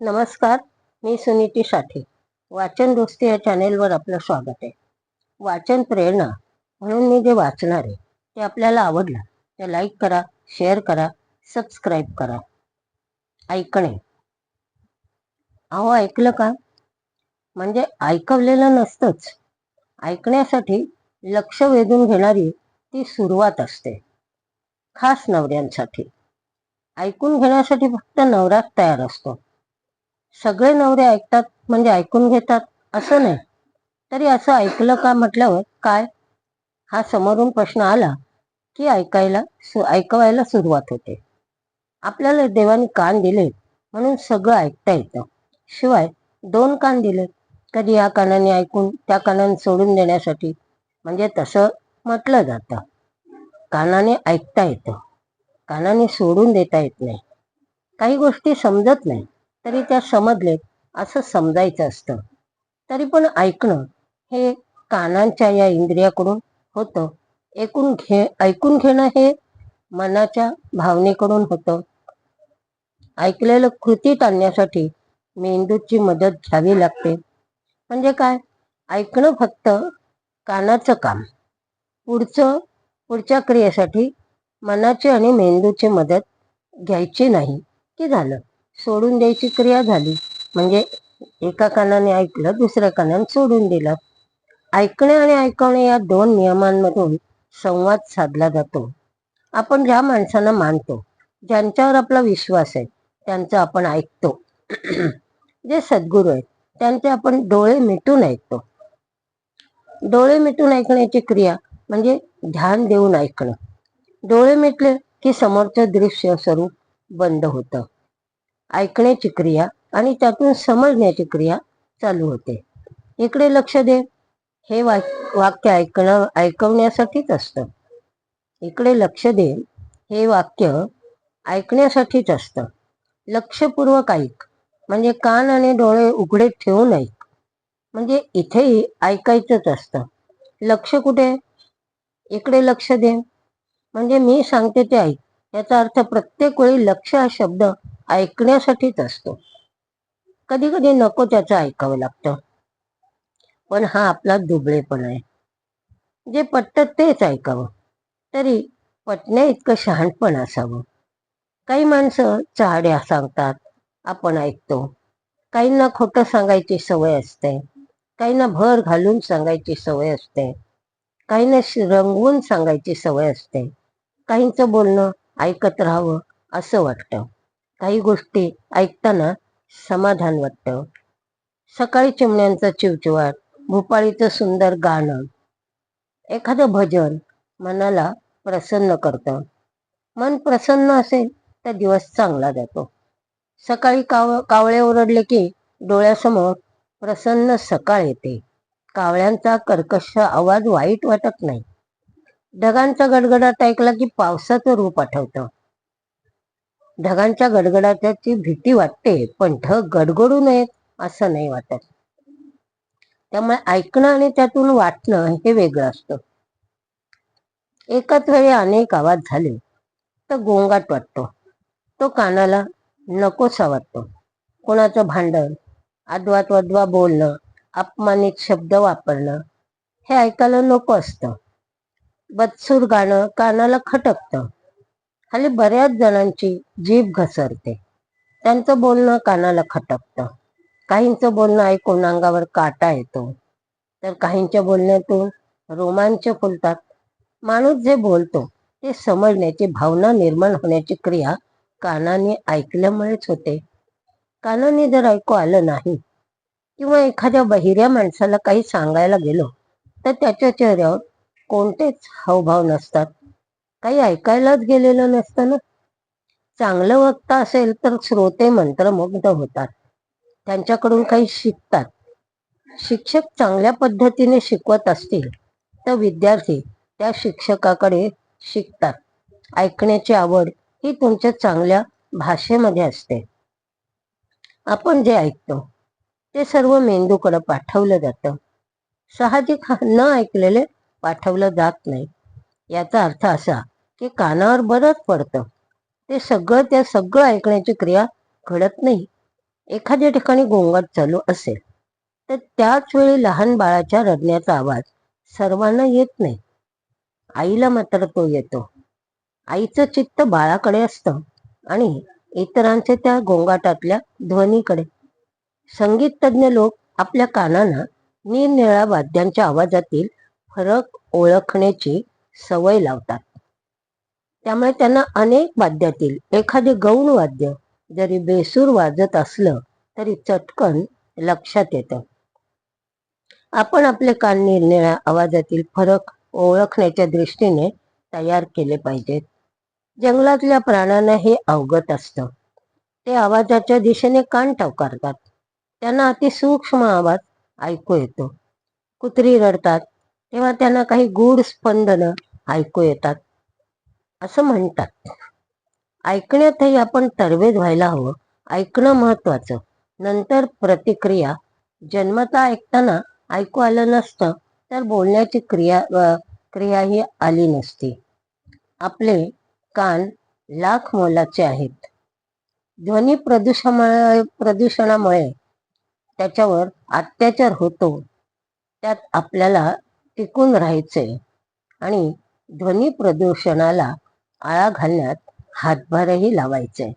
नमस्कार मी सुनीती साठे. वाचन दोस्ती या चॅनेलवर आपलं स्वागत आहे. वाचन प्रेरणा म्हणून मी जे वाचणार आहे ते आपल्याला आवडलं ते लाईक करा शेअर करा सबस्क्राईब करा. ऐकणे. अहो ऐकलं का? म्हणजे ऐकवलेलं नसतंच. ऐकण्यासाठी लक्ष वेधून घेणारी ती सुरुवात असते. खास नवऱ्यांसाठी. ऐकून घेण्यासाठी फक्त नवराच तयार असतो. सगळे नवरे ऐकतात म्हणजे ऐकून घेतात असं नाही. तरी असं ऐकलं का म्हटल्यावर काय? हा समोरून प्रश्न आला की ऐकायला सु ऐकवायला सुरुवात होते. आपल्याला देवाने कान दिले म्हणून सगळं ऐकता येतं. शिवाय दोन कान दिलेत कधी या कानाने ऐकून त्या कानाने सोडून देण्यासाठी. म्हणजे तसं म्हटलं जातं. कानाने ऐकता येतं. कानाने सोडून देता येत नाही. काही गोष्टी समजत नाही. तरी त्या समजलेत असं समजायचं असतं. तरी पण ऐकणं हे कानांच्या या इंद्रियाकडून होतं. ऐकून घे ऐकून घेणं हे मनाच्या भावनेकडून होतं. ऐकलेलं कृतीत आणण्यासाठी मेंदूची मदत घ्यावी लागते. म्हणजे काय? ऐकणं फक्त कानाचं काम. पुढचं पुढच्या क्रियेसाठी मनाची आणि मेंदूची मदत घ्यायची नाही की झालं. सोडून द्यायची क्रिया झाली. म्हणजे एका कानाने ऐकलं दुसऱ्या कानाने सोडून दिलं. ऐकणे आणि ऐकवणे या दोन नियमांमधून संवाद साधला जातो. आपण ज्या माणसांना मानतो ज्यांच्यावर आपला विश्वास आहे त्यांचं आपण ऐकतो. जे सद्गुरू आहेत त्यांचे आपण डोळे मिटून ऐकतो. डोळे मिटून ऐकण्याची क्रिया म्हणजे ध्यान देऊन ऐकणं. डोळे मिटले की समोरचं दृश्य स्वरूप बंद होतं. ऐकण्याची क्रिया आणि त्यातून समजण्याची क्रिया चालू होते. इकडे लक्ष दे. हे वाक्य ऐकणं ऐकवण्यासाठीच असतं. इकडे लक्ष दे. हे वाक्य ऐकण्यासाठीच असतं. लक्षपूर्वक ऐक. म्हणजे कान आणि डोळे उघडे ठेवून ऐक. म्हणजे इथेही ऐकायचंच असतं. लक्ष कुठे? इकडे लक्ष दे. म्हणजे मी सांगते ते ऐक. याचा अर्थ प्रत्येक वेळी लक्ष हा शब्द ऐकण्यासाठीच असतो. कधी कधी नको त्याचं ऐकावं लागतं. पण हा आपला दुबळेपण आहे. जे पटतं तेच ऐकावं. तरी पटण्या इतकं शहाणपण असावं. काही माणसं चाड्या सांगतात आपण ऐकतो. काहींना खोटं सांगायची सवय असते. काहींना भर घालून सांगायची सवय असते. काहींना रंगवून सांगायची सवय असते. काहींचं बोलणं ऐकत राहावं असं वाटतं. काही गोष्टी ऐकताना समाधान वाटतं. सकाळी चिमण्यांचा चिवचिवाट भोपाळीचं सुंदर गाणं एखादं भजन मनाला प्रसन्न करतं. मन प्रसन्न असेल तर दिवस चांगला जातो. सकाळी काव कावळे ओरडले की डोळ्यासमोर प्रसन्न सकाळ येते. कावळ्यांचा कर्कश आवाज वाईट वाटत नाही. ढगांचा गडगडाट ऐकला की पावसाचं रूप आठवतं. ढगांच्या गडगडाटाची भीती वाटते पण ढग गडगडू नयेत असं नाही वाटत. त्यामुळे ऐकणं आणि त्यातून वाटणं हे वेगळं असतं. एकाच वेळी अनेक आवाज झाले तर गोंगाट वाटतो. तो कानाला नकोसा वाटतो. कोणाचं भांडण अद्वात वद्वा बोलणं अपमानित शब्द वापरणं हे ऐकायला नको असतं. बदसूर गाणं कानाला खटकतं. खाली बऱ्याच जणांची जीभ घसरते. त्यांचं बोलणं कानाला खटकतं. काहींचं बोलणं ऐकून अंगावर काटा येतो. तर काहींच्या बोलण्यातून रोमांच फुलतात. माणूस जे बोलतो ते समजण्याची भावना निर्माण होण्याची क्रिया कानाने ऐकल्यामुळेच होते. कानाने जर ऐकू आलं नाही किंवा एखाद्या बहिऱ्या माणसाला काही सांगायला गेलो तर त्याच्या चेहऱ्यावर कोणतेच हावभाव नसतात. काही ऐकायलाच गेलेलं नसतं ना. चांगलं वक्ता असेल तर श्रोते मंत्रमुग्ध होतात. त्यांच्याकडून काही शिकतात. शिक्षक चांगल्या पद्धतीने शिकवत असतील तर विद्यार्थी त्या शिक्षकाकडे शिकतात. ऐकण्याची आवड ही तुमच्या चांगल्या भाषेमध्ये असते. आपण जे ऐकतो ते सर्व मेंदूकडे पाठवलं जातं. साहजिक न ऐकलेले पाठवलं जात नाही. याचा अर्थ असा की कानावर बरंच पडतं. ते सगळं त्या सगळं ऐकण्याची क्रिया घडत नाही. एखाद्या ठिकाणी गोंगाट चालू असेल तर त्याच वेळी लहान बाळाच्या रडण्याचा आवाज सर्वांना येत नाही. आईला मात्र तो येतो. आईचं चित्त बाळाकडे असतं आणि इतरांचे त्या गोंगाटातल्या ध्वनीकडे. संगीत तज्ज्ञ लोक आपल्या कानांना निरनिळ्या वाद्यांच्या आवाजातील फरक ओळखण्याची सवय लावतात. त्यामुळे त्यांना अनेक वाद्यातील एखादे गौण वाद्य जरी बेसूर वाजत असलं तरी चटकन लक्षात येतं. आपण आपले कान निरनिळ्या आवाजातील फरक ओळखण्याच्या दृष्टीने तयार केले पाहिजेत. जंगलातल्या प्राण्यांना हे अवगत असतं. ते आवाजाच्या दिशेने कान टवकारतात. त्यांना अतिसूक्ष्म आवाज ऐकू येतो. कुत्री रडतात. तेव्हा त्यांना काही गूढ स्पंदनं ऐकू येतात. असं म्हणतात. ऐकण्यातही आपण तरबेज व्हायला हवं. ऐकणं महत्वाचं नंतर प्रतिक्रिया. जन्मता ऐकताना ऐकू आलं नसतं तर बोलण्याची क्रिया क्रियाही आली नसती. आपले कान लाख मोलाचे आहेत. ध्वनी प्रदूषणामुळे प्रदूषणामुळे त्याच्यावर अत्याचार होतो. त्यात आपल्याला टिकून राहायचे आणि ध्वनी प्रदूषणाला आळा घालण्यात हातभारही लावायचे.